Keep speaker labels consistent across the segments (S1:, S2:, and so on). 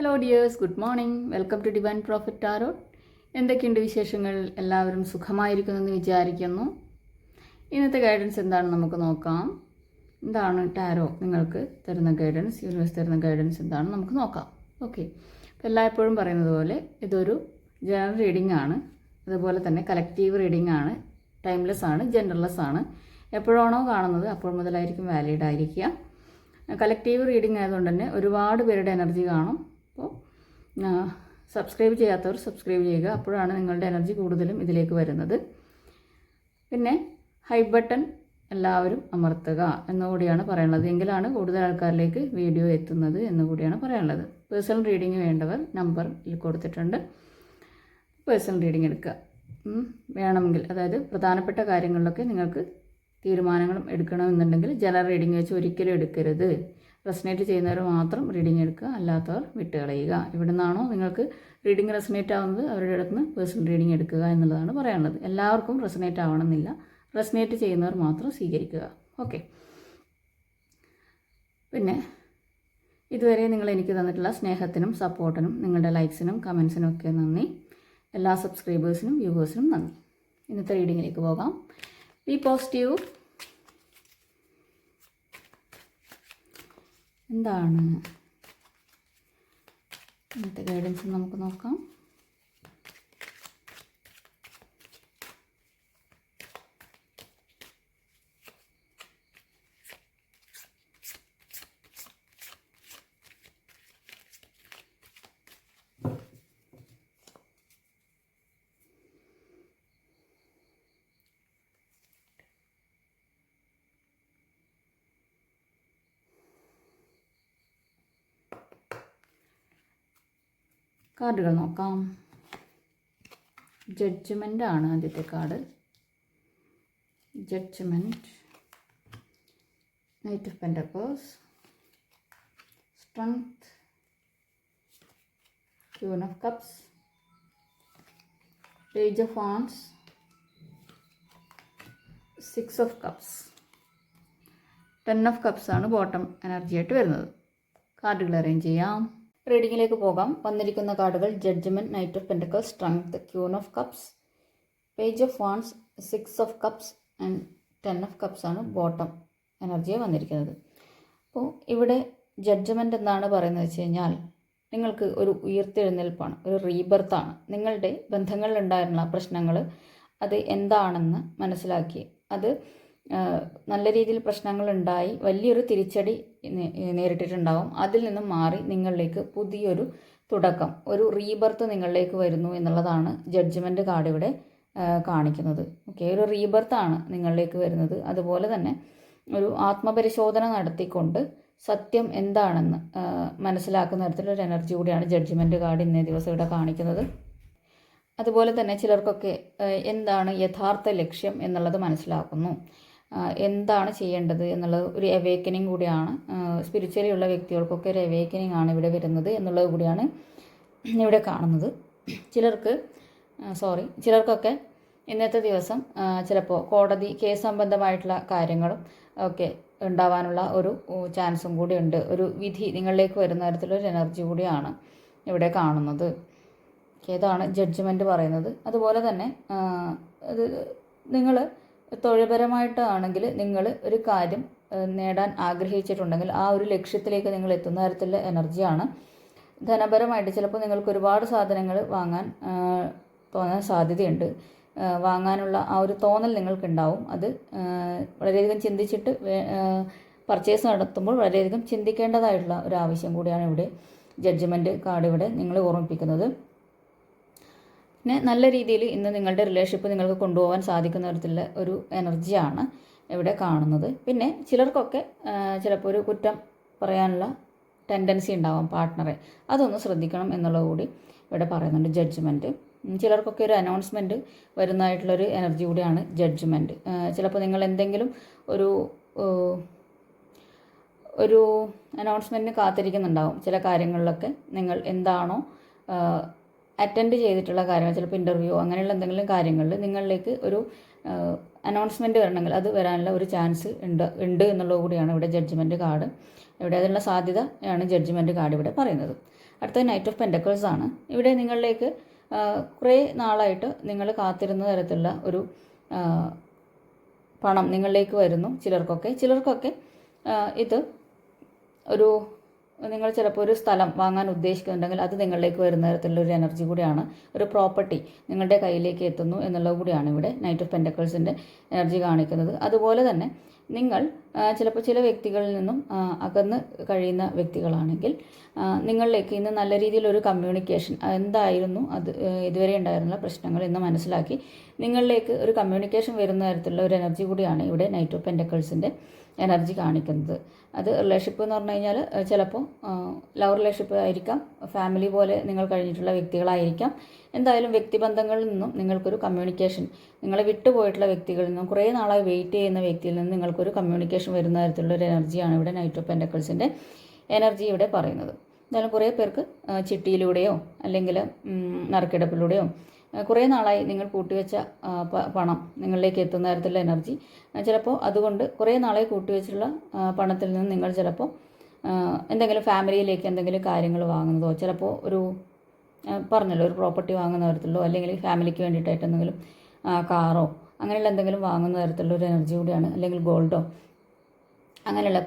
S1: Hello dears good morning welcome to divine prophet tarot എന്തൊക്കെയുണ്ട് വിശേഷങ്ങൾ? എല്ലാവരും സുഖമായിരിക്കുമെന്ന് വിചാരിക്കുന്നു. ഇന്നത്തെ ഗൈഡൻസ് എന്താണെന്ന് നമുക്ക് നോക്കാം. എന്താണ് ടാരോ നിങ്ങൾക്ക് തരുന്ന ഗൈഡൻസ് യൂണിവേഴ്സ് തരുന്ന ഗൈഡൻസ് എന്താണെന്ന് നമുക്ക് നോക്കാം. ഓക്കെ അപ്പോൾ എല്ലായ്പ്പോഴും പറയുന്നത് പോലെ ഇതൊരു ജനറൽ റീഡിംഗ് ആണ്. അതുപോലെ തന്നെ കലക്റ്റീവ് റീഡിംഗ് ആണ്. ടൈംലെസ് ആണ് ജെൻഡർലെസ് ആണ്. എപ്പോഴാണോ കാണുന്നത് അപ്പോൾ മുതലായിരിക്കും വാലിഡ് ആയിരിക്കുക. കളക്റ്റീവ് റീഡിംഗ് ആയതുകൊണ്ട് തന്നെ ഒരുപാട് പേരുടെ എനർജി കാണും. അപ്പോൾ സബ്സ്ക്രൈബ് ചെയ്യാത്തവർ സബ്സ്ക്രൈബ് ചെയ്യുക. അപ്പോഴാണ് നിങ്ങളുടെ എനർജി കൂടുതലും ഇതിലേക്ക് വരുന്നത്. പിന്നെ ഹൈ ബട്ടൺ എല്ലാവരും അമർത്തുക എന്നുകൂടിയാണ് പറയാനുള്ളത് എങ്കിലാണ് കൂടുതൽ ആൾക്കാരിലേക്ക് വീഡിയോ എത്തുന്നത് എന്നുകൂടിയാണ് പറയാനുള്ളത് പേഴ്സണൽ റീഡിംഗ് വേണ്ടവർ നമ്പറിൽ കൊടുത്തിട്ടുണ്ട്. പേഴ്സണൽ റീഡിംഗ് എടുക്കുക. വേണമെങ്കിൽ അതായത് പ്രധാനപ്പെട്ട കാര്യങ്ങളിലൊക്കെ നിങ്ങൾക്ക് തീരുമാനങ്ങളും എടുക്കണമെന്നുണ്ടെങ്കിൽ ജനറൽ റീഡിംഗ് വെച്ച് ഒരിക്കലും എടുക്കരുത്. റെസനേറ്റ് ചെയ്യുന്നവർ മാത്രം റീഡിംഗ് എടുക്കുക അല്ലാത്തവർ വിട്ടുകളയുക. ഇവിടെ നിന്നാണോ നിങ്ങൾക്ക് റീഡിംഗ് റെസനേറ്റ് ആവുന്നത് അവരുടെ അടുത്ത് നിന്ന് പേഴ്സണൽ റീഡിംഗ് എടുക്കുക എന്നുള്ളതാണ് പറയാനുള്ളത്. എല്ലാവർക്കും റെസനേറ്റ് ആവണമെന്നില്ല. റെസനേറ്റ് ചെയ്യുന്നവർ മാത്രം സ്വീകരിക്കുക. ഓക്കെ പിന്നെ ഇതുവരെ നിങ്ങൾ എനിക്ക് തന്നിട്ടുള്ള സ്നേഹത്തിനും സപ്പോർട്ടിനും നിങ്ങളുടെ ലൈക്സിനും കമൻസിനും ഒക്കെ നന്ദി. എല്ലാ സബ്സ്ക്രൈബേഴ്സിനും വ്യൂവേഴ്സിനും നന്ദി. ഇന്നത്തെ റീഡിങ്ങിലേക്ക് പോകാം. ബി പോസിറ്റീവ് എന്താണ്? ഇന്നത്തെ ഗൈഡൻസ് നമുക്ക് നോക്കാം. കാർഡുകൾ നോക്കാം. ജഡ്ജ്മെന്റ് ആണ് ആദ്യത്തെ card. Judgement knight of pentacles strength queen of cups page of wands six of cups ten of cups ആണ് ബോട്ടം എനർജി ആയിട്ട് വരുന്നത്. കാർഡുകൾ അറേഞ്ച് ചെയ്യാം. റീഡിങ്ങിലേക്ക് പോകാം. വന്നിരിക്കുന്ന കാർഡുകൾ judgement knight of pentacles strength queen of cups page of wands six of cups and ten of cups ആണ് ബോട്ടം എനർജിയെ വന്നിരിക്കുന്നത്. അപ്പോൾ ഇവിടെ ജഡ്ജ്മെന്റ് എന്താണ് പറയുന്നത് വെച്ച് കഴിഞ്ഞാൽ നിങ്ങൾക്ക് ഒരു ഉയർത്തെഴുന്നേൽപ്പാണ് ഒരു റീബർത്താണ് നിങ്ങളുടെ ബന്ധങ്ങളിലുണ്ടായിരുന്ന പ്രശ്നങ്ങൾ അത് എന്താണെന്ന് മനസ്സിലാക്കി അത് നല്ല രീതിയിൽ പ്രശ്നങ്ങൾ ഉണ്ടായി വലിയൊരു തിരിച്ചടി നേരിട്ടിട്ടുണ്ടാവും. അതിൽ നിന്നും മാറി നിങ്ങളിലേക്ക് പുതിയൊരു തുടക്കം ഒരു റീബർത്ത് നിങ്ങളിലേക്ക് വരുന്നു എന്നുള്ളതാണ് ജഡ്ജ്മെന്റ് കാർഡ് ഇവിടെ കാണിക്കുന്നത്. ഓക്കെ ഒരു റീബർത്താണ് നിങ്ങളിലേക്ക് വരുന്നത്. അതുപോലെ തന്നെ ഒരു ആത്മപരിശോധന നടത്തിക്കൊണ്ട് സത്യം എന്താണെന്ന് മനസ്സിലാക്കുന്ന തരത്തിലൊരു എനർജി കൂടിയാണ് ജഡ്ജ്മെന്റ് കാർഡ് ഇന്നേ ദിവസം ഇവിടെ കാണിക്കുന്നത്. അതുപോലെ തന്നെ ചിലർക്കൊക്കെ എന്താണ് യഥാർത്ഥ ലക്ഷ്യം എന്നുള്ളത് മനസ്സിലാക്കുന്നു. എന്താണ് ചെയ്യേണ്ടത് എന്നുള്ളത് ഒരു അവേക്കനിങ് കൂടിയാണ് സ്പിരിച്വലി ഉള്ള വ്യക്തികൾക്കൊക്കെ ഒരു അവേക്കനിങ് ആണ് ഇവിടെ വരുന്നത് എന്നുള്ളത് കൂടിയാണ് ഇവിടെ കാണുന്നത്. ചിലർക്ക് സോറി ചിലർക്കൊക്കെ ഇന്നത്തെ ദിവസം ചിലപ്പോൾ കോടതി കേസ് സംബന്ധമായിട്ടുള്ള കാര്യങ്ങളും ഒക്കെ ഉണ്ടാവാനുള്ള ഒരു ചാൻസും കൂടി ഉണ്ട്. ഒരു വിധി നിങ്ങളിലേക്ക് വരുന്ന തരത്തിലൊരു എനർജി കൂടിയാണ് ഇവിടെ കാണുന്നത്. ഏതാണ് ജഡ്ജ്മെന്റ് പറയുന്നത്? അതുപോലെ തന്നെ അത് നിങ്ങൾ തൊഴിൽപരമായിട്ടാണെങ്കിൽ നിങ്ങൾ ഒരു കാര്യം നേടാൻ ആഗ്രഹിച്ചിട്ടുണ്ടെങ്കിൽ ആ ഒരു ലക്ഷ്യത്തിലേക്ക് നിങ്ങൾ എത്തുന്ന തരത്തിലുള്ള എനർജിയാണ്. ധനപരമായിട്ട് ചിലപ്പോൾ നിങ്ങൾക്ക് ഒരുപാട് സാധനങ്ങൾ വാങ്ങാൻ തോന്നാൻ സാധ്യതയുണ്ട്. വാങ്ങാനുള്ള ആ ഒരു തോന്നൽ നിങ്ങൾക്കുണ്ടാവും. അത് വളരെയധികം ചിന്തിച്ചിട്ട് പർച്ചേസ് നടത്തുമ്പോൾ വളരെയധികം ചിന്തിക്കേണ്ടതായിട്ടുള്ള ഒരു ആവശ്യം കൂടിയാണ് ഇവിടെ ജഡ്ജ്മെന്റ് കാർഡ് ഇവിടെ നിങ്ങളെ ഓർമ്മിപ്പിക്കുന്നത്. പിന്നെ നല്ല രീതിയിൽ ഇന്ന് നിങ്ങളുടെ റിലേഷൻഷിപ്പ് നിങ്ങൾക്ക് കൊണ്ടുപോകാൻ സാധിക്കുന്ന തരത്തിലുള്ള ഒരു എനർജിയാണ് ഇവിടെ കാണുന്നത്. പിന്നെ ചിലർക്കൊക്കെ ചിലപ്പോൾ ഒരു കുറ്റം പറയാനുള്ള ടെൻഡൻസി ഉണ്ടാവാം പാർട്ട്ണറെ അതൊന്ന് ശ്രദ്ധിക്കണം എന്നുള്ളത് കൂടി ഇവിടെ പറയുന്നുണ്ട് ജഡ്ജ്മെന്റ് ചിലർക്കൊക്കെ ഒരു അനൗൺസ്മെന്റ് വരുന്നതായിട്ടുള്ളൊരു എനർജി കൂടിയാണ് ജഡ്ജ്മെന്റ് ചിലപ്പോൾ നിങ്ങൾ എന്തെങ്കിലും ഒരു ഒരു അനൗൺസ്മെന്റിന് കാത്തിരിക്കുന്നുണ്ടാവും. ചില കാര്യങ്ങളിലൊക്കെ നിങ്ങൾ എന്താണോ അറ്റൻഡ് ചെയ്തിട്ടുള്ള കാര്യങ്ങൾ ചിലപ്പോൾ ഇന്റർവ്യൂ അങ്ങനെയുള്ള എന്തെങ്കിലും കാര്യങ്ങളിൽ നിങ്ങളിലേക്ക് ഒരു അനൗൺസ്മെന്റ് വരണമെങ്കിൽ അത് വരാനുള്ള ഒരു ചാൻസ് ഉണ്ട് ഉണ്ട് എന്നുള്ളത് കൂടിയാണ് ഇവിടെ ജഡ്ജ്മെന്റ് കാർഡ് ഇവിടെ അതിനുള്ള സാധ്യത ആണ് ജഡ്ജ്മെന്റ് കാർഡ് ഇവിടെ പറയുന്നത്. അടുത്ത നൈറ്റ് ഓഫ് പെൻഡക്കിൾസ് ആണ്. ഇവിടെ നിങ്ങളിലേക്ക് കുറേ നാളായിട്ട് നിങ്ങൾ കാത്തിരുന്ന തരത്തിലുള്ള ഒരു പണം നിങ്ങളിലേക്ക് വരുന്നു ചിലർക്കൊക്കെ. ചിലർക്കൊക്കെ ഇത് ഒരു നിങ്ങൾ ചിലപ്പോൾ ഒരു സ്ഥലം വാങ്ങാൻ ഉദ്ദേശിക്കുന്നുണ്ടെങ്കിൽ അത് നിങ്ങളിലേക്ക് വരുന്ന തരത്തിലുള്ള ഒരു എനർജി കൂടിയാണ് ഒരു പ്രോപ്പർട്ടി നിങ്ങളുടെ കയ്യിലേക്ക് എത്തുന്നു എന്നുള്ളത് കൂടിയാണ് ഇവിടെ നൈറ്റ് ഓഫ് പെൻഡക്കിൾസിന്റെ എനർജി കാണിക്കുന്നത്. അതുപോലെ തന്നെ നിങ്ങൾ ചിലപ്പോൾ ചില വ്യക്തികളിൽ നിന്നും അകന്ന് കഴിയുന്ന വ്യക്തികളാണെങ്കിൽ നിങ്ങളിലേക്ക് ഇന്ന് നല്ല രീതിയിലൊരു കമ്മ്യൂണിക്കേഷൻ എന്തായിരുന്നു അത് ഇതുവരെ ഉണ്ടായിരുന്ന പ്രശ്നങ്ങൾ ഇന്ന് മനസ്സിലാക്കി നിങ്ങളിലേക്ക് ഒരു കമ്മ്യൂണിക്കേഷൻ വരുന്ന തരത്തിലുള്ള ഒരു എനർജി കൂടിയാണ് ഇവിടെ നൈറ്റ് ഓഫ് പെൻഡക്കിൾസിന്റെ എനർജി കാണിക്കുന്നത്. അത് റിലേഷൻഷിപ്പ് എന്ന് പറഞ്ഞു കഴിഞ്ഞാൽ ചിലപ്പോൾ ലവ് റിലേഷൻഷിപ്പ് ആയിരിക്കാം. ഫാമിലി പോലെ നിങ്ങൾ കഴിഞ്ഞിട്ടുള്ള വ്യക്തികളായിരിക്കാം. എന്തായാലും വ്യക്തിബന്ധങ്ങളിൽ നിന്നും നിങ്ങൾക്കൊരു കമ്മ്യൂണിക്കേഷൻ നിങ്ങളെ വിട്ടുപോയിട്ടുള്ള വ്യക്തികളിൽ നിന്നും കുറേ നാളായി വെയിറ്റ് ചെയ്യുന്ന വ്യക്തിയിൽ നിന്നും നിങ്ങൾക്കൊരു കമ്മ്യൂണിക്കേഷൻ വരുന്ന തരത്തിലുള്ള ഒരു എനർജിയാണ് ഇവിടെ നൈറ്റ് ഓഫ് പെൻഡക്കിൾസിന്റെ എനർജി ഇവിടെ പറയുന്നത്. എന്തായാലും കുറേ പേർക്ക് ചിട്ടിയിലൂടെയോ അല്ലെങ്കിൽ നറുക്കെടുപ്പിലൂടെയോ കുറേ നാളായി നിങ്ങൾ കൂട്ടിവെച്ച പണം നിങ്ങളിലേക്ക് എത്തുന്ന തരത്തിലുള്ള എനർജി. ചിലപ്പോൾ അതുകൊണ്ട് കുറേ നാളായി കൂട്ടിവെച്ചിട്ടുള്ള പണത്തിൽ നിന്ന് നിങ്ങൾ ചിലപ്പോൾ എന്തെങ്കിലും ഫാമിലിയിലേക്ക് എന്തെങ്കിലും കാര്യങ്ങൾ വാങ്ങുന്നതോ ചിലപ്പോൾ ഒരു പറഞ്ഞല്ലോ ഒരു പ്രോപ്പർട്ടി വാങ്ങുന്ന തരത്തിലോ അല്ലെങ്കിൽ ഫാമിലിക്ക് വേണ്ടിയിട്ടായിട്ട് എന്തെങ്കിലും കാറോ അങ്ങനെയുള്ള എന്തെങ്കിലും വാങ്ങുന്ന തരത്തിലുള്ള ഒരു എനർജി കൂടിയാണ് അല്ലെങ്കിൽ ഗോൾഡോ അങ്ങനെയുള്ള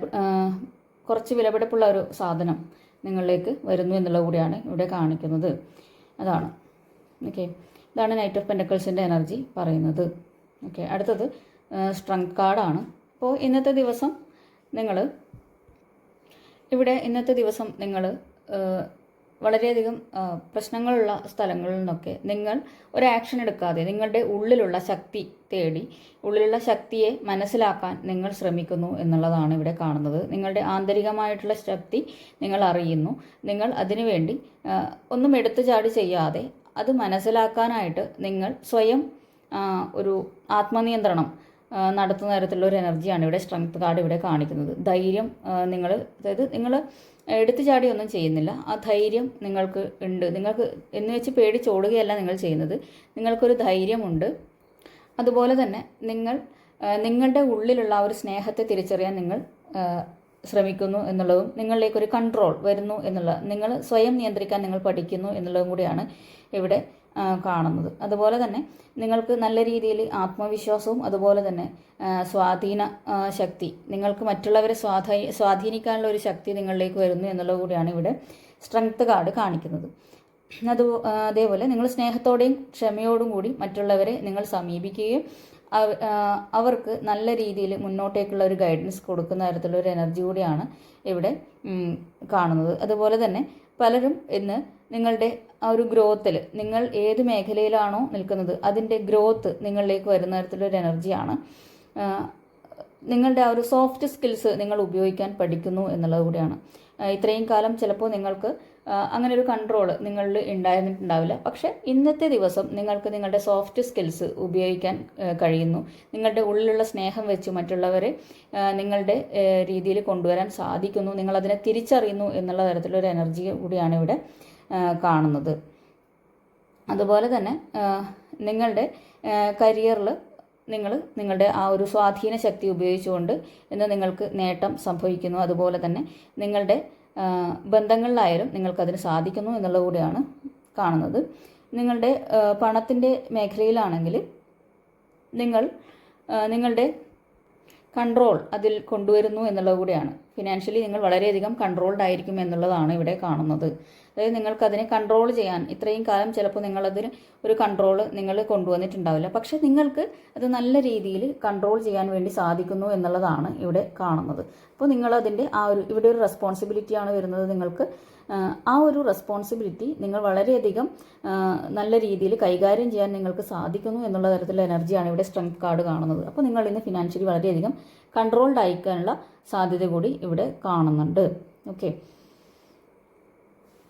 S1: കുറച്ച് വിലപിടിപ്പുള്ള ഒരു സാധനം നിങ്ങളിലേക്ക് വരുന്നു എന്നുള്ളത് കൂടിയാണ് ഇവിടെ കാണിക്കുന്നത്. അതാണ്. ഓക്കെ ഇതാണ് നൈറ്റ് ഓഫ് പെൻഡക്കിൾസിന്റെ എനർജി പറയുന്നത്. ഓക്കെ അടുത്തത് സ്ട്രെങ്ത് കാർഡാണ് അപ്പോൾ ഇന്നത്തെ ദിവസം നിങ്ങൾ ഇവിടെ ഇന്നത്തെ ദിവസം നിങ്ങൾ വളരെയധികം പ്രശ്നങ്ങളുള്ള സ്ഥലങ്ങളിൽ നിന്നൊക്കെ നിങ്ങൾ ഒരു ആക്ഷൻ എടുക്കാതെ നിങ്ങളുടെ ഉള്ളിലുള്ള ശക്തി തേടി ഉള്ളിലുള്ള ശക്തിയെ മനസ്സിലാക്കാൻ നിങ്ങൾ ശ്രമിക്കുന്നു എന്നുള്ളതാണ് ഇവിടെ കാണുന്നത്. നിങ്ങളുടെ ആന്തരികമായിട്ടുള്ള ശക്തി നിങ്ങൾ അറിയുന്നു. നിങ്ങൾ അതിനുവേണ്ടി ഒന്നും എടുത്തു ചാടി ചെയ്യാതെ അത് മനസ്സിലാക്കാനായിട്ട് നിങ്ങൾ സ്വയം ഒരു ആത്മനിയന്ത്രണം നടത്തുന്ന തരത്തിലുള്ള ഒരു എനർജിയാണ് ഇവിടെ സ്ട്രെങ്ത് കാർഡ് ഇവിടെ കാണിക്കുന്നത്. ധൈര്യം നിങ്ങൾ അതായത് നിങ്ങൾ എടുത്തു ചാടി ഒന്നും ചെയ്യുന്നില്ല. ആ ധൈര്യം നിങ്ങൾക്ക് ഉണ്ട്. നിങ്ങൾക്ക് എന്ന് വെച്ച് പേടിച്ചോടുകയല്ല നിങ്ങൾ ചെയ്യുന്നത്. നിങ്ങൾക്കൊരു ധൈര്യമുണ്ട്. അതുപോലെ തന്നെ നിങ്ങൾ നിങ്ങളുടെ ഉള്ളിലുള്ള ആ ഒരു സ്നേഹത്തെ തിരിച്ചറിയാൻ നിങ്ങൾ ശ്രമിക്കുന്നു എന്നുള്ളതും നിങ്ങളിലേക്ക് ഒരു കൺട്രോൾ വരുന്നു എന്നുള്ള നിങ്ങൾ സ്വയം നിയന്ത്രിക്കാൻ നിങ്ങൾ പഠിക്കുന്നു എന്നുള്ളതും കൂടിയാണ് ഇവിടെ കാണുന്നത്. അതുപോലെ തന്നെ നിങ്ങൾക്ക് നല്ല രീതിയിൽ ആത്മവിശ്വാസവും അതുപോലെ തന്നെ സ്വാധീന ശക്തി നിങ്ങൾക്ക് മറ്റുള്ളവരെ സ്വാധീ സ്വാധീനിക്കാനുള്ള ഒരു ശക്തി നിങ്ങളിലേക്ക് വരുന്നു എന്നുള്ളത് കൂടിയാണ് ഇവിടെ സ്ട്രെങ്ത് കാർഡ് കാണിക്കുന്നത്. അത് അതേപോലെ നിങ്ങൾ സ്നേഹത്തോടെയും ക്ഷമയോടും കൂടി മറ്റുള്ളവരെ നിങ്ങൾ സമീപിക്കുകയും അവർക്ക് നല്ല രീതിയിൽ മുന്നോട്ടേക്കുള്ള ഒരു ഗൈഡൻസ് കൊടുക്കുന്ന തരത്തിലുള്ള ഒരു എനർജി കൂടിയാണ് ഇവിടെ കാണുന്നത്. അതുപോലെ തന്നെ പലരും ഇന്ന് നിങ്ങളുടെ ആ ഒരു ഗ്രോത്തിൽ നിങ്ങൾ ഏത് മേഖലയിലാണോ നിൽക്കുന്നത് അതിന്റെ ഗ്രോത്ത് നിങ്ങളിലേക്ക് വരുന്ന തരത്തിലുള്ള ഒരു എനർജിയാണ് നിങ്ങളുടെ ആ ഒരു സോഫ്റ്റ് സ്കിൽസ് നിങ്ങൾ ഉപയോഗിക്കാൻ പഠിക്കുന്നു എന്നുള്ളത് കൂടിയാണ്. ഇത്രയും കാലം ചിലപ്പോൾ നിങ്ങൾക്ക് അങ്ങനെ ഒരു കൺട്രോൾ നിങ്ങളിൽ ഉണ്ടായിരുന്നിട്ടുണ്ടാവില്ല. പക്ഷെ ഇന്നത്തെ ദിവസം നിങ്ങൾക്ക് നിങ്ങളുടെ സോഫ്റ്റ് സ്കിൽസ് ഉപയോഗിക്കാൻ കഴിയുന്നു. നിങ്ങളുടെ ഉള്ളിലുള്ള സ്നേഹം വെച്ച് മറ്റുള്ളവരെ നിങ്ങളുടെ രീതിയിൽ കൊണ്ടുവരാൻ സാധിക്കുന്നു. നിങ്ങളതിനെ തിരിച്ചറിയുന്നു എന്നുള്ള തരത്തിലൊരു എനർജി കൂടിയാണ് ഇവിടെ കാണുന്നത്. അതുപോലെ തന്നെ നിങ്ങളുടെ കരിയറിൽ നിങ്ങൾ നിങ്ങളുടെ ആ ഒരു സ്വാധീന ശക്തി ഉപയോഗിച്ചുകൊണ്ട് ഇന്ന് നിങ്ങൾക്ക് നേട്ടം സംഭവിക്കുന്നു. അതുപോലെ തന്നെ നിങ്ങളുടെ ബന്ധങ്ങളിലായാലും നിങ്ങൾക്കതിന് സാധിക്കുന്നു എന്നുള്ളത് കൂടിയാണ് കാണുന്നത്. നിങ്ങളുടെ പണത്തിന്റെ മേഖലയിലാണെങ്കിൽ നിങ്ങൾ നിങ്ങളുടെ കൺട്രോൾ അതിൽ കൊണ്ടുവരുന്നു എന്നുള്ളത് കൂടിയാണ് ഫിനാൻഷ്യലി നിങ്ങൾ വളരെയധികം കൺട്രോൾഡ് ആയിരിക്കും എന്നുള്ളതാണ് ഇവിടെ കാണുന്നത്. അതായത് നിങ്ങൾക്കതിനെ കൺട്രോൾ ചെയ്യാൻ ഇത്രയും കാലം ചിലപ്പോൾ നിങ്ങളതിന് ഒരു കൺട്രോൾ നിങ്ങൾ കൊണ്ടുവന്നിട്ടുണ്ടാവില്ല. പക്ഷേ നിങ്ങൾക്ക് അത് നല്ല രീതിയിൽ കൺട്രോൾ ചെയ്യാൻ വേണ്ടി സാധിക്കുന്നു എന്നുള്ളതാണ് ഇവിടെ കാണുന്നത്. അപ്പോൾ നിങ്ങളതിന്റെ ആ ഒരു ഇവിടെ ഒരു റെസ്പോൺസിബിലിറ്റിയാണ് വരുന്നത് നിങ്ങൾക്ക്. ആ, ഒരു റെസ്പോൺസിബിലിറ്റി നിങ്ങൾ വളരെയധികം നല്ല രീതിയിൽ കൈകാര്യം ചെയ്യാൻ നിങ്ങൾക്ക് സാധിക്കുന്നു എന്നുള്ള തരത്തിലുള്ള എനർജിയാണ് ഇവിടെ സ്ട്രെങ്ത് കാർഡ് കാണുന്നത്. അപ്പോൾ നിങ്ങൾ ഇന്ന് ഫിനാൻഷ്യലി വളരെയധികം കൺട്രോൾഡ് ആയിക്കാനുള്ള സാധ്യത കൂടി ഇവിടെ കാണുന്നുണ്ട്. ഓക്കെ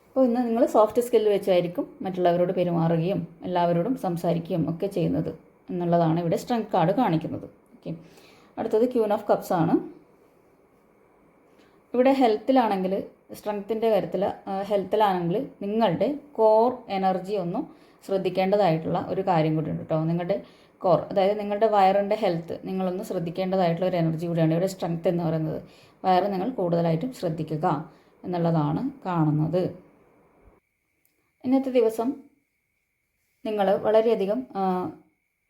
S1: അപ്പോൾ ഇന്ന് നിങ്ങൾ സോഫ്റ്റ് സ്കില്ല് വെച്ചായിരിക്കും മറ്റുള്ളവരോട് പെരുമാറുകയും എല്ലാവരോടും സംസാരിക്കുകയും ഒക്കെ ചെയ്യുന്നത് എന്നുള്ളതാണ് ഇവിടെ സ്ട്രെങ്ത് കാർഡ് കാണിക്കുന്നത്. ഓക്കെ അടുത്തത് ക്യൂൻ ഓഫ് കപ്സ് ആണ്. ഇവിടെ ഹെൽത്തിലാണെങ്കിൽ സ്ട്രെങ്ത്തിന്റെ കാര്യത്തിൽ ഹെൽത്തിലാണെങ്കിൽ നിങ്ങളുടെ കോർ എനർജി ഒന്നും ശ്രദ്ധിക്കേണ്ടതായിട്ടുള്ള ഒരു കാര്യം കൂടി ഉണ്ട് കേട്ടോ. നിങ്ങളുടെ കോർ അതായത് നിങ്ങളുടെ വയറിന്റെ ഹെൽത്ത് നിങ്ങളൊന്ന് ശ്രദ്ധിക്കേണ്ടതായിട്ടുള്ള ഒരു എനർജി കൂടിയാണ്. ഇവിടെ സ്ട്രെങ്ത് എന്ന് പറയുന്നത്. വയറ് നിങ്ങൾ കൂടുതലായിട്ടും ശ്രദ്ധിക്കുക എന്നുള്ളതാണ് കാണുന്നത്. ഇന്നത്തെ ദിവസം നിങ്ങൾ വളരെയധികം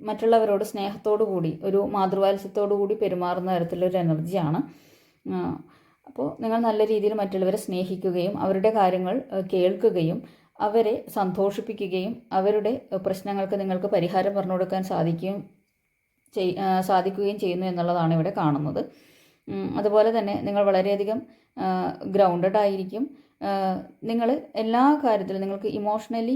S1: മറ്റുള്ളവരോട് സ്നേഹത്തോടു കൂടി ഒരു മാതൃവാത്സ്യത്തോടു കൂടി പെരുമാറുന്ന തരത്തിലൊരു എനർജിയാണ് അപ്പോൾ നിങ്ങൾ നല്ല രീതിയിൽ മറ്റുള്ളവരെ സ്നേഹിക്കുകയും അവരുടെ കാര്യങ്ങൾ കേൾക്കുകയും അവരെ സന്തോഷിപ്പിക്കുകയും അവരുടെ പ്രശ്നങ്ങൾക്ക് നിങ്ങൾക്ക് പരിഹാരം പറഞ്ഞു കൊടുക്കാൻ സാധിക്കുകയും ചെയ് സാധിക്കുകയും ചെയ്യുന്നു എന്നുള്ളതാണ് ഇവിടെ കാണുന്നത്. അതുപോലെ തന്നെ നിങ്ങൾ വളരെയധികം ഗ്രൗണ്ടഡ് ആയിരിക്കും. നിങ്ങൾ എല്ലാ കാര്യത്തിലും നിങ്ങൾക്ക് ഇമോഷണലി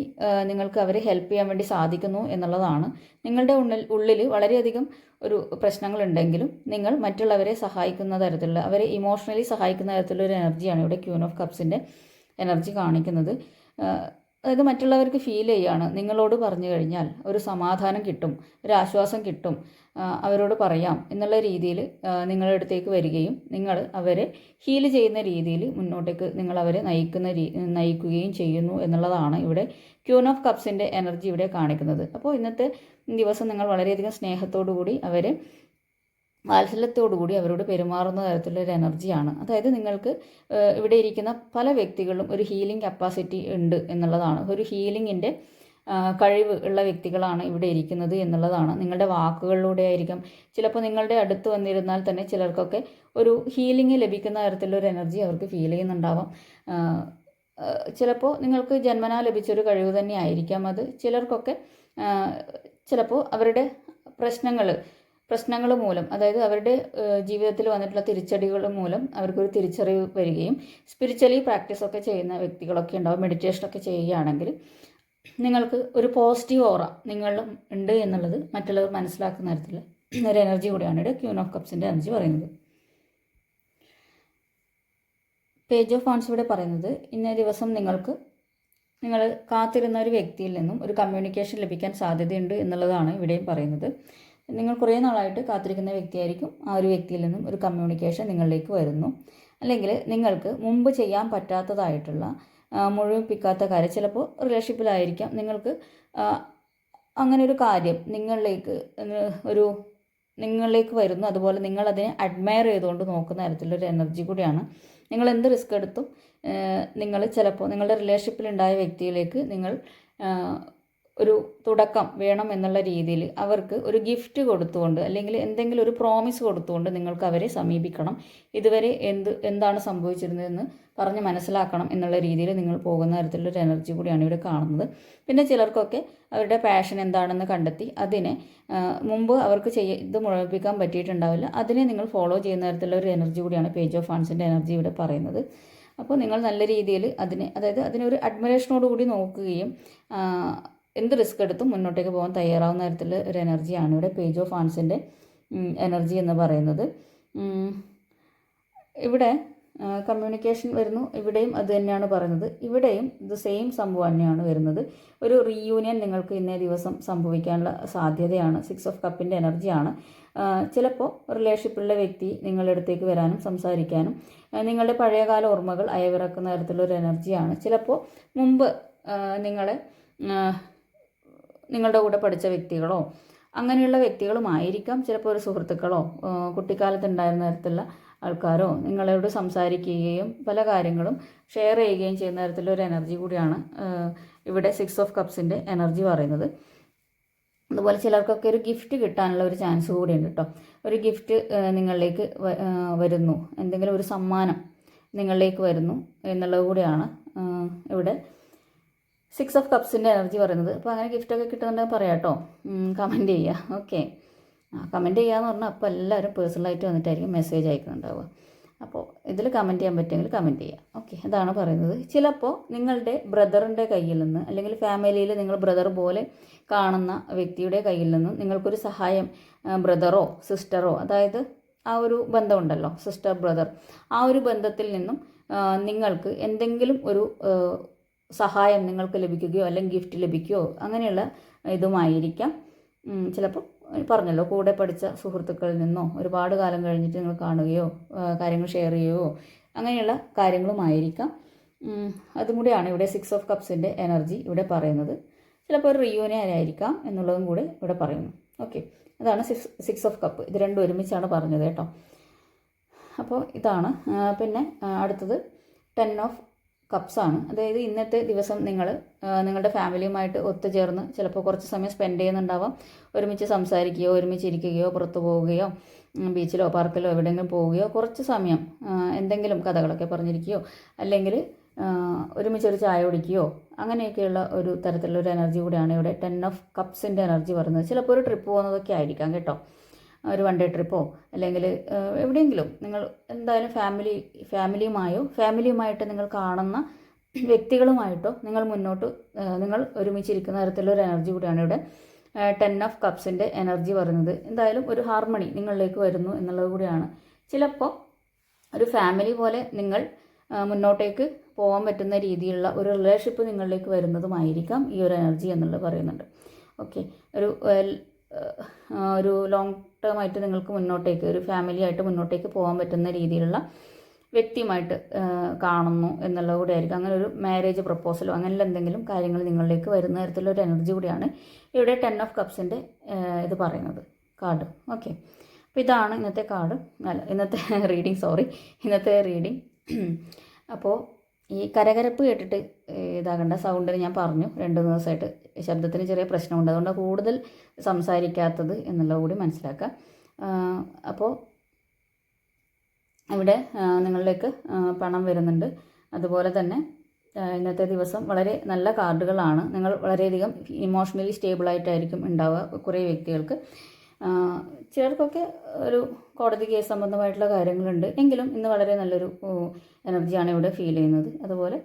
S1: നിങ്ങൾക്ക് അവരെ ഹെൽപ്പ് ചെയ്യാൻ വേണ്ടി സാധിക്കുന്നു എന്നുള്ളതാണ്. നിങ്ങളുടെ ഉള്ളിൽ ഉള്ളിൽ വളരെയധികം ഒരു പ്രശ്നങ്ങളുണ്ടെങ്കിലും നിങ്ങൾ മറ്റുള്ളവരെ സഹായിക്കുന്ന തരത്തിലുള്ള അവരെ ഇമോഷണലി സഹായിക്കുന്ന തരത്തിലുള്ള ഒരു എനർജിയാണ് ഇവിടെ ക്യൂൻ ഓഫ് കപ്സിന്റെ എനർജി കാണിക്കുന്നത്. അതായത് മറ്റുള്ളവർക്ക് ഫീൽ ചെയ്യുകയാണ് നിങ്ങളോട് പറഞ്ഞു കഴിഞ്ഞാൽ ഒരു സമാധാനം കിട്ടും ഒരു ആശ്വാസം കിട്ടും അവരോട് പറയാം എന്നുള്ള രീതിയിൽ നിങ്ങളുടെ അടുത്തേക്ക് വരികയും നിങ്ങൾ അവരെ ഹീൽ ചെയ്യുന്ന രീതിയിൽ മുന്നോട്ടേക്ക് നിങ്ങൾ അവരെ നയിക്കുന്ന നയിക്കുകയും ചെയ്യുന്നു എന്നുള്ളതാണ് ഇവിടെ ക്യൂൺ ഓഫ് കപ്സിന്റെ എനർജി ഇവിടെ കാണിക്കുന്നത്. അപ്പോൾ ഇന്നത്തെ ദിവസം നിങ്ങൾ വളരെയധികം സ്നേഹത്തോടു കൂടി അവരെ വാത്സല്യത്തോടുകൂടി അവരോട് പെരുമാറുന്ന തരത്തിലുള്ള ഒരു എനർജിയാണ്. അതായത് നിങ്ങൾക്ക് ഇവിടെ ഇരിക്കുന്ന പല വ്യക്തികളും ഒരു ഹീലിംഗ് കപ്പാസിറ്റി ഉണ്ട് എന്നുള്ളതാണ്. ഒരു ഹീലിങ്ങിന്റെ കഴിവ് ഉള്ള വ്യക്തികളാണ് ഇവിടെ ഇരിക്കുന്നത് എന്നുള്ളതാണ്. നിങ്ങളുടെ വാക്കുകളിലൂടെ ആയിരിക്കും. ചിലപ്പോൾ നിങ്ങളുടെ അടുത്ത് വന്നിരുന്നാൽ തന്നെ ചിലർക്കൊക്കെ ഒരു ഹീലിംഗ് ലഭിക്കുന്ന തരത്തിലുള്ള ഒരു എനർജി അവർക്ക് ഫീൽ ചെയ്യുന്നുണ്ടാവാം. ചിലപ്പോൾ നിങ്ങൾക്ക് ജന്മനാ ലഭിച്ചൊരു കഴിവ് തന്നെ ആയിരിക്കാം അത്. ചിലർക്കൊക്കെ ചിലപ്പോൾ അവരുടെ പ്രശ്നങ്ങൾ പ്രശ്നങ്ങൾ മൂലം അതായത് അവരുടെ ജീവിതത്തിൽ വന്നിട്ടുള്ള തിരിച്ചടികൾ മൂലം അവർക്കൊരു തിരിച്ചറിവ് വരികയും സ്പിരിച്വലി പ്രാക്ടീസ് ഒക്കെ ചെയ്യുന്ന വ്യക്തികളൊക്കെ ഉണ്ടാവും മെഡിറ്റേഷനൊക്കെ ചെയ്യുകയാണെങ്കിൽ നിങ്ങൾക്ക് ഒരു പോസിറ്റീവ് ഓറ നിങ്ങളിലും ഉണ്ട് എന്നുള്ളത് മറ്റുള്ളവർ മനസ്സിലാക്കുന്ന തരത്തിൽ ഒരു എനർജി കൂടിയാണ് ഇവിടെ ക്യൂൺ ഓഫ് കപ്സിന്റെ എനർജി പറയുന്നത്. പേജ് ഓഫ് ഫാൺസ് ഇവിടെ പറയുന്നത് ഇന്നേ ദിവസം നിങ്ങൾക്ക് നിങ്ങൾ കാത്തിരുന്ന ഒരു വ്യക്തിയിൽ നിന്നും ഒരു കമ്മ്യൂണിക്കേഷൻ ലഭിക്കാൻ സാധ്യതയുണ്ട് എന്നുള്ളതാണ് ഇവിടെയും പറയുന്നത്. നിങ്ങൾ കുറേ നാളായിട്ട് കാത്തിരിക്കുന്ന വ്യക്തിയായിരിക്കും. ആ ഒരു വ്യക്തിയിൽ നിന്നും ഒരു കമ്മ്യൂണിക്കേഷൻ നിങ്ങളിലേക്ക് വരുന്നു. അല്ലെങ്കിൽ നിങ്ങൾക്ക് മുമ്പ് ചെയ്യാൻ പറ്റാത്തതായിട്ടുള്ള മുഴുവിപ്പിക്കാത്ത കാര്യം ചിലപ്പോൾ റിലേഷൻഷിപ്പിലായിരിക്കാം നിങ്ങൾക്ക് അങ്ങനെ ഒരു കാര്യം നിങ്ങളിലേക്ക് ഒരു നിങ്ങളിലേക്ക് വരുന്നു. അതുപോലെ നിങ്ങൾ അതിനെ അഡ്മയർ ചെയ്തുകൊണ്ട് നോക്കുന്ന തരത്തിലൊരു എനർജി കൂടിയാണ്. നിങ്ങൾ എന്ത് റിസ്ക് എടുത്തും നിങ്ങൾ ചിലപ്പോൾ നിങ്ങളുടെ റിലേഷൻഷിപ്പിലുണ്ടായ വ്യക്തിയിലേക്ക് നിങ്ങൾ ഒരു തുടക്കം വേണം എന്നുള്ള രീതിയിൽ അവർക്ക് ഒരു ഗിഫ്റ്റ് കൊടുത്തുകൊണ്ട് അല്ലെങ്കിൽ എന്തെങ്കിലും ഒരു പ്രോമിസ് കൊടുത്തുകൊണ്ട് നിങ്ങൾക്ക് അവരെ സമീപിക്കണം. ഇതുവരെ എന്ത് എന്താണ് സംഭവിച്ചിരുന്നതെന്ന് പറഞ്ഞ് മനസ്സിലാക്കണം എന്നുള്ള രീതിയിൽ നിങ്ങൾ പോകുന്ന തരത്തിലൊരു എനർജി കൂടിയാണ് ഇവിടെ കാണുന്നത്. പിന്നെ ചിലർക്കൊക്കെ അവരുടെ പാഷൻ എന്താണെന്ന് കണ്ടെത്തി അതിനെ മുമ്പ് അവർക്ക് ചെയ്യ ഇത് മുഴപ്പിക്കാൻ പറ്റിയിട്ടുണ്ടാവില്ല. അതിനെ നിങ്ങൾ ഫോളോ ചെയ്യുന്ന തരത്തിലുള്ള ഒരു എനർജി കൂടിയാണ് പേജ് ഓഫ് ഫാൻസിന്റെ എനർജി ഇവിടെ പറയുന്നത്. അപ്പോൾ നിങ്ങൾ നല്ല രീതിയിൽ അതിനെ അതായത് അതിനൊരു അഡ്മിറേഷനോട് കൂടി നോക്കുകയും എന്ത് റിസ്ക് എടുത്തും മുന്നോട്ടേക്ക് പോകാൻ തയ്യാറാവുന്ന തരത്തിൽ ഒരു എനർജിയാണ് ഇവിടെ പേജ് ഓഫ് ആൻസിന്റെ എനർജി എന്ന് പറയുന്നത്. ഇവിടെ കമ്മ്യൂണിക്കേഷൻ വരുന്നു. ഇവിടെയും അത് തന്നെയാണ് പറയുന്നത്. ഇവിടെയും ഇത് സെയിം സംഭവം തന്നെയാണ് വരുന്നത്. ഒരു റീയൂണിയൻ നിങ്ങൾക്ക് ഇന്നേ ദിവസം സംഭവിക്കാനുള്ള സാധ്യതയാണ്. സിക്സ് ഓഫ് കപ്പിന്റെ എനർജിയാണ് ചിലപ്പോൾ റിലേഷൻഷിപ്പുള്ള വ്യക്തി നിങ്ങളുടെ അടുത്തേക്ക് വരാനും സംസാരിക്കാനും നിങ്ങളുടെ പഴയകാല ഓർമ്മകൾ അയവിറക്കുന്ന തരത്തിലുള്ള ഒരു എനർജിയാണ് ചിലപ്പോൾ മുമ്പ് നിങ്ങളെ നിങ്ങളുടെ കൂടെ പഠിച്ച വ്യക്തികളോ അങ്ങനെയുള്ള വ്യക്തികളുമായിരിക്കാം ചിലപ്പോൾ ഒരു സുഹൃത്തുക്കളോ കുട്ടിക്കാലത്ത് ഉണ്ടായിരുന്ന തരത്തിലുള്ള ആൾക്കാരോ നിങ്ങളോട് സംസാരിക്കുകയും പല കാര്യങ്ങളും ഷെയർ ചെയ്യുകയും ചെയ്യുന്ന തരത്തിലുള്ള ഒരു എനർജി കൂടിയാണ് ഇവിടെ സിക്സ് ഓഫ് കപ്സിന്റെ എനർജി പറയുന്നത്. അതുപോലെ ചിലർക്കൊക്കെ ഒരു ഗിഫ്റ്റ് കിട്ടാനുള്ള ഒരു ചാൻസ് കൂടിയുണ്ട് കേട്ടോ ഒരു ഗിഫ്റ്റ് നിങ്ങളിലേക്ക് വരുന്നു. എന്തെങ്കിലും ഒരു സമ്മാനം നിങ്ങളിലേക്ക് വരുന്നു എന്നുള്ളത് കൂടിയാണ് ഇവിടെ സിക്സ് ഓഫ് കപ്സിന്റെ എനർജി പറയുന്നത്. അപ്പോൾ അങ്ങനെ ഗിഫ്റ്റൊക്കെ കിട്ടുന്നുണ്ടെങ്കിൽ പറയാം കേട്ടോ കമന്റ് ചെയ്യുക ഓക്കെ ആ കമന്റ് എന്ന് പറഞ്ഞാൽ അപ്പോൾ എല്ലാവരും പേഴ്സണലായിട്ട് വന്നിട്ടായിരിക്കും മെസ്സേജ് അയക്കുന്നുണ്ടാവുക. അപ്പോൾ ഇതിൽ കമന്റ് ചെയ്യാൻ പറ്റുമെങ്കിൽ കമന്റ് ചെയ്യുക ഓക്കെ അതാണ് പറയുന്നത്. ചിലപ്പോൾ നിങ്ങളുടെ ബ്രദറിന്റെ കയ്യിൽ നിന്ന് അല്ലെങ്കിൽ ഫാമിലിയിൽ നിങ്ങൾ ബ്രദർ പോലെ കാണുന്ന വ്യക്തിയുടെ കയ്യിൽ നിന്നും നിങ്ങൾക്കൊരു സഹായം ബ്രദറോ സിസ്റ്ററോ അതായത് ആ ഒരു ബന്ധമുണ്ടല്ലോ സിസ്റ്റർ ബ്രദർ ആ ഒരു ബന്ധത്തിൽ നിന്നും നിങ്ങൾക്ക് എന്തെങ്കിലും ഒരു സഹായം നിങ്ങൾക്ക് ലഭിക്കുകയോ അല്ലെങ്കിൽ ഗിഫ്റ്റ് ലഭിക്കുകയോ അങ്ങനെയുള്ള ഇതുമായിരിക്കാം. ചിലപ്പോൾ പറഞ്ഞല്ലോ കൂടെ പഠിച്ച സുഹൃത്തുക്കളിൽ നിന്നോ ഒരുപാട് കാലം കഴിഞ്ഞിട്ട് നിങ്ങൾ കാണുകയോ കാര്യങ്ങൾ ഷെയർ ചെയ്യുകയോ അങ്ങനെയുള്ള കാര്യങ്ങളുമായിരിക്കാം. അതും കൂടിയാണ് ഇവിടെ സിക്സ് ഓഫ് കപ്സിന്റെ എനർജി ഇവിടെ പറയുന്നത്. ചിലപ്പോൾ ഒരു റിയൂണിയൻ ആയിരിക്കാം എന്നുള്ളതും കൂടെ ഇവിടെ പറയുന്നു. ഓക്കെ അതാണ് സിക്സ് സിക്സ് ഓഫ് കപ്പ് ഇത് രണ്ടും ഒരുമിച്ചാണ് പറഞ്ഞത് കേട്ടോ. അപ്പോൾ ഇതാണ് പിന്നെ അടുത്തത് ടെൻ ഓഫ് കപ്സ് ആണ്. അതായത് ഇന്നത്തെ ദിവസം നിങ്ങൾ നിങ്ങളുടെ ഫാമിലിയുമായിട്ട് ഒത്തുചേർന്ന് ചിലപ്പോൾ കുറച്ച് സമയം സ്പെൻഡ് ചെയ്യുന്നുണ്ടാവാം. ഒരുമിച്ച് സംസാരിക്കുകയോ ഒരുമിച്ച് ഇരിക്കുകയോ പുറത്തു പോവുകയോ ബീച്ചിലോ പാർക്കിലോ എവിടെയെങ്കിലും പോവുകയോ കുറച്ച് സമയം എന്തെങ്കിലും കഥകളൊക്കെ പറഞ്ഞിരിക്കുകയോ അല്ലെങ്കിൽ ഒരുമിച്ചൊരു ഒരുമിച്ച് ഒരു ചായ കുടിക്കുകയോ അങ്ങനെയൊക്കെയുള്ള ഒരു തരത്തിലുള്ള ഒരു എനർജി കൂടിയാണ് ഇവിടെ ടെൻ ഓഫ് കപ്സിന്റെ എനർജി പറയുന്നത്. ചിലപ്പോൾ ഒരു ട്രിപ്പ് പോകുന്നതൊക്കെ ആയിരിക്കാം കേട്ടോ. ഒരു വൺ ഡേ ട്രിപ്പോ അല്ലെങ്കിൽ എവിടെയെങ്കിലും നിങ്ങൾ എന്തായാലും ഫാമിലി ഫാമിലിയുമായോ ഫാമിലിയുമായിട്ട് നിങ്ങൾ കാണുന്ന വ്യക്തികളുമായിട്ടോ നിങ്ങൾ മുന്നോട്ട് നിങ്ങൾ ഒരുമിച്ചിരിക്കുന്ന തരത്തിലുള്ള ഒരു എനർജി കൂടിയാണ് ഇവിടെ. ടെൻ ഓഫ് കപ്സിന്റെ എനർജി പറയുന്നത്. എന്തായാലും ഒരു ഹാർമണി നിങ്ങളിലേക്ക് വരുന്നു എന്നുള്ളത് കൂടിയാണ്. ചിലപ്പോൾ ഒരു ഫാമിലി പോലെ നിങ്ങൾ മുന്നോട്ടേക്ക് പോകാൻ പറ്റുന്ന രീതിയിലുള്ള ഒരു റിലേഷൻഷിപ്പ് നിങ്ങളിലേക്ക് വരുന്നതുമായിരിക്കാം ഈ ഒരു എനർജി എന്നുള്ളത് പറയുന്നുണ്ട്. ഓക്കെ ഒരു ഒരു ലോങ് ടേം ആയിട്ട് നിങ്ങൾക്ക് മുന്നോട്ടേക്ക് ഒരു ഫാമിലി ആയിട്ട് മുന്നോട്ടേക്ക് പോകാൻ പറ്റുന്ന രീതിയിലുള്ള വ്യക്തിയുമായിട്ട് കാണുന്നു എന്നുള്ളത് കൂടി ആയിരിക്കും. അങ്ങനെ ഒരു മാരേജ് പ്രപ്പോസലോ അങ്ങനെ എന്തെങ്കിലും കാര്യങ്ങൾ നിങ്ങളിലേക്ക് വരുന്ന തരത്തിലുള്ള ഒരു എനർജി കൂടിയാണ് ഇവിടെ ടെൻ ഓഫ് കപ്സിന്റെ ഇത് പറയുന്നത്. കാർഡ് ഓക്കെ അപ്പോൾ ഇതാണ് ഇന്നത്തെ കാർഡ് അല്ല ഇന്നത്തെ റീഡിങ് സോറി ഇന്നത്തെ റീഡിങ് അപ്പോൾ ഈ കരകരപ്പ് കേട്ടിട്ട് ഇതാകേണ്ട. സൗണ്ടിന് ഞാൻ പറഞ്ഞു. രണ്ട് മൂന്ന് ദിവസമായിട്ട് ശബ്ദത്തിന് ചെറിയ പ്രശ്നമുണ്ട്. അതുകൊണ്ട് കൂടുതൽ സംസാരിക്കാത്തത് എന്നുള്ളത് കൂടി മനസ്സിലാക്കുക അപ്പോൾ ഇവിടെ നിങ്ങളിലേക്ക് പണം വരുന്നുണ്ട്. അതുപോലെ തന്നെ ഇന്നത്തെ ദിവസം വളരെ നല്ല കാർഡുകളാണ്. നിങ്ങൾ വളരെയധികം ഇമോഷണലി സ്റ്റേബിളായിട്ടായിരിക്കും ഉണ്ടാവുക കുറേ വ്യക്തികൾക്ക്. ചിലർക്കൊക്കെ ഒരു കോടതി കേസ് സംബന്ധമായിട്ടുള്ള കാര്യങ്ങളുണ്ട്. എങ്കിലും ഇന്ന് വളരെ നല്ലൊരു എനർജിയാണ് ഇവിടെ ഫീൽ ചെയ്യുന്നത്. അതുപോലെ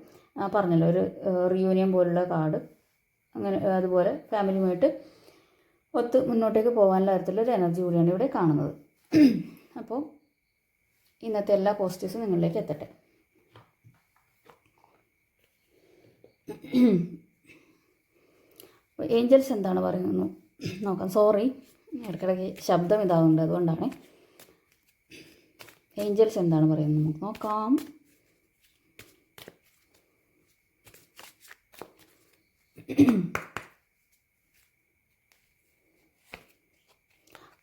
S1: പറഞ്ഞല്ലോ ഒരു റിയൂണിയൻ പോലുള്ള കാർഡ്. അങ്ങനെ അതുപോലെ ഫാമിലിയുമായിട്ട് ഒത്ത് മുന്നോട്ടേക്ക് പോകാനുള്ള തരത്തിലുള്ള ഒരു എനർജി കൂടിയാണ് ഇവിടെ കാണുന്നത്. അപ്പോൾ ഇന്നത്തെ എല്ലാ പോസിറ്റീവ്സും നിങ്ങളിലേക്ക് എത്തട്ടെ. ഏഞ്ചൽസ് എന്താണ് പറയുന്നത്? നോക്കാം. സോറി. ഇടയ്ക്കിടയ്ക്ക് ശബ്ദം ഇതാവുന്നുണ്ട് അതുകൊണ്ടാണ്. ഏഞ്ചൽസ് എന്താണ് പറയുന്നത് നമുക്ക് നോക്കാം.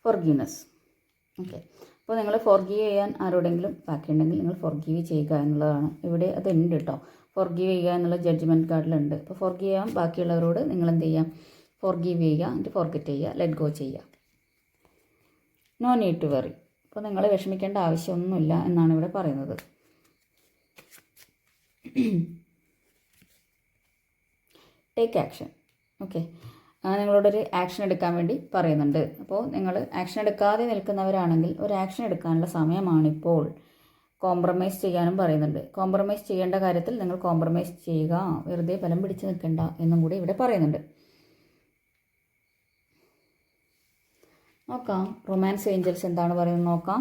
S1: ഫോർഗീവ്നെസ് ഓക്കെ അപ്പോൾ നിങ്ങൾ ഫോർഗീവ് ചെയ്യാൻ ആരോടെങ്കിലും ബാക്കിയുണ്ടെങ്കിൽ നിങ്ങൾ ഫോർഗീവ് ചെയ്യുക എന്നുള്ളതാണ്. ഇവിടെ അതുണ്ട് കേട്ടോ ഫോർഗീവ് ചെയ്യുക എന്നുള്ള ജഡ്ജ്മെന്റ് കാർഡിലുണ്ട് അപ്പോൾ ഫോർഗീവ് ചെയ്യാം ബാക്കിയുള്ളവരോട് നിങ്ങൾ എന്ത് ചെയ്യാം? ഫോർഗീവ് ചെയ്യുക എന്നിട്ട് ഫോർഗറ്റ് ചെയ്യുക ലെറ്റ് ഗോ ചെയ്യുക. നോ നീഡ് ടു വെറി അപ്പോൾ നിങ്ങൾ വിഷമിക്കേണ്ട ആവശ്യമൊന്നുമില്ല എന്നാണ് ഇവിടെ പറയുന്നത്. ടേക്ക് ആക്ഷൻ ഓക്കെ നിങ്ങളോടൊരു ആക്ഷൻ എടുക്കാൻ വേണ്ടി പറയുന്നുണ്ട്. അപ്പോൾ നിങ്ങൾ ആക്ഷൻ എടുക്കാതെ നിൽക്കുന്നവരാണെങ്കിൽ ഒരു ആക്ഷൻ എടുക്കാനുള്ള സമയമാണിപ്പോൾ. കോംപ്രമൈസ് ചെയ്യാനും പറയുന്നുണ്ട്. കോംപ്രമൈസ് ചെയ്യേണ്ട കാര്യത്തിൽ നിങ്ങൾ കോംപ്രമൈസ് ചെയ്യുക. വെറുതെ ബലം പിടിച്ച് നിൽക്കണ്ട എന്നും കൂടി ഇവിടെ പറയുന്നുണ്ട്. നോക്കാം. റൊമാൻസ് ഏഞ്ചൽസ് എന്താണ് പറയുന്നത് നോക്കാം.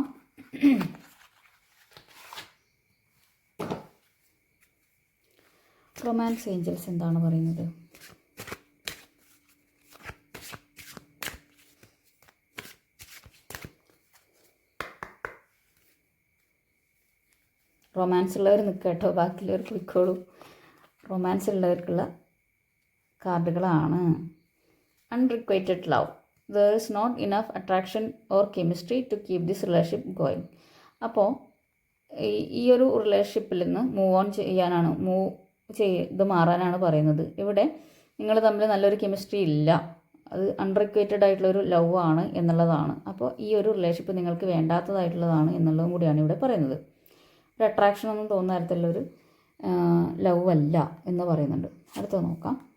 S1: റൊമാൻസ് ഏഞ്ചൽസ് എന്താണ് പറയുന്നത്? റൊമാൻസ് ഉള്ളവർ നിൽക്കട്ടോ ബാക്കിയുള്ളവർ പോയിക്കോളൂ. റൊമാൻസ് ഉള്ളവർക്കുള്ള കാർഡുകളാണ് unrequited love there is not enough attraction or chemistry to keep this relationship going അപ്പോൾ ഈ- ഒരു റിലേഷൻഷിപ്പിൽ നിന്ന് മൂവ് ഓൺ ചെയ്യാനാണ് മൂവ് ചെയ്ത് മാറാനാണ് പറയുന്നത്. ഇവിടെ നിങ്ങൾ തമ്മിൽ നല്ലൊരു കെമിസ്ട്രി ഇല്ല. അത് അൺറിക്വേറ്റഡ് ആയിട്ടുള്ളൊരു ലവ് ആണ് എന്നുള്ളതാണ്. അപ്പോൾ ഈ ഒരു റിലേഷൻഷിപ്പ് നിങ്ങൾക്ക് വേണ്ടാത്തതായിട്ടുള്ളതാണ് എന്നുള്ളതും കൂടിയാണ് ഇവിടെ പറയുന്നത്. ഒരു അട്രാക്ഷൻ ഒന്നും തോന്നുന്ന തരത്തിലുള്ളൊരു ലവ് അല്ല എന്ന് പറയുന്നുണ്ട്. അടുത്ത നോക്കാം.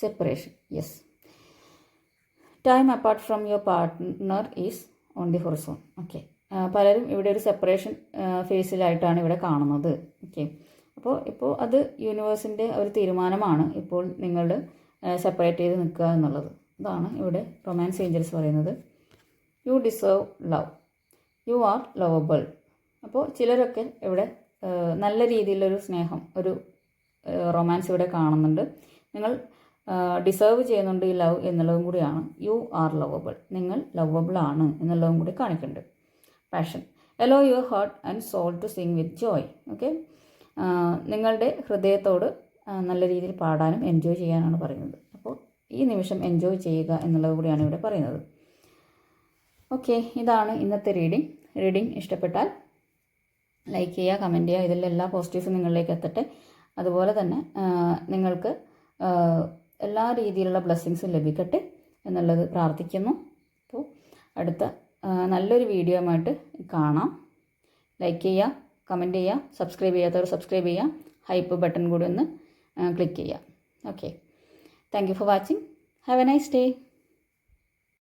S1: Separation yes time apart from your partner is on the horizon okay പലരും ഇവിടെ ഒരു സെപ്പറേഷൻ ഫേസിലായിട്ടാണ് ഇവിടെ കാണുന്നത്. ഓക്കെ അപ്പോൾ ഇപ്പോൾ അത് യൂണിവേഴ്സിന്റെ ഒരു തീരുമാനമാണ് ഇപ്പോൾ നിങ്ങൾ സെപ്പറേറ്റ് ചെയ്ത് നിൽക്കുക എന്നുള്ളത്. അതാണ് ഇവിടെ റൊമാൻസ് ഏഞ്ചൽസ് പറയുന്നത്. You deserve love you are lovable അപ്പോൾ ചിലരൊക്കെ ഇവിടെ നല്ല രീതിയിലൊരു സ്നേഹം ഒരു റൊമാൻസ് ഇവിടെ കാണുന്നുണ്ട്. നിങ്ങൾ ഡിസേർവ് ചെയ്യുന്നുണ്ട് ഈ ലവ് എന്നുള്ളതും കൂടിയാണ്. യു ആർ ലവബിൾ നിങ്ങൾ ലവബിൾ ആണ് എന്നുള്ളതും കൂടി കാണിക്കുന്നുണ്ട്. Passion allow your heart and soul to sing with joy okay നിങ്ങളുടെ ഹൃദയത്തോട് നല്ല രീതിയിൽ പാടാനും എൻജോയ് ചെയ്യാനാണ് പറയുന്നത്. അപ്പോൾ ഈ നിമിഷം എൻജോയ് ചെയ്യുക എന്നുള്ളത് കൂടിയാണ് ഇവിടെ പറയുന്നത്. ഓക്കെ ഇതാണ് ഇന്നത്തെ റീഡിംഗ് റീഡിംഗ് ഇഷ്ടപ്പെട്ടാൽ ലൈക്ക് ചെയ്യുക കമന്റ് ചെയ്യുക. ഇതിലെല്ലാ പോസിറ്റീവ്സും നിങ്ങളിലേക്ക് എത്തട്ടെ. അതുപോലെ തന്നെ നിങ്ങൾക്ക് എല്ലാ രീതിയിലുള്ള ബ്ലെസ്സിങ്സും ലഭിക്കട്ടെ എന്നുള്ളത് പ്രാർത്ഥിക്കുന്നു. അപ്പോൾ അടുത്ത നല്ലൊരു വീഡിയോയുമായിട്ട് കാണാം. ലൈക്ക് ചെയ്യുക കമന്റ് ചെയ്യുക സബ്സ്ക്രൈബ് ചെയ്യാത്തവർ സബ്സ്ക്രൈബ് ചെയ്യുക ഹൈപ്പ് ബട്ടൺ കൂടി ഒന്ന് ക്ലിക്ക് ചെയ്യുക. Okay thank you for watching have a nice day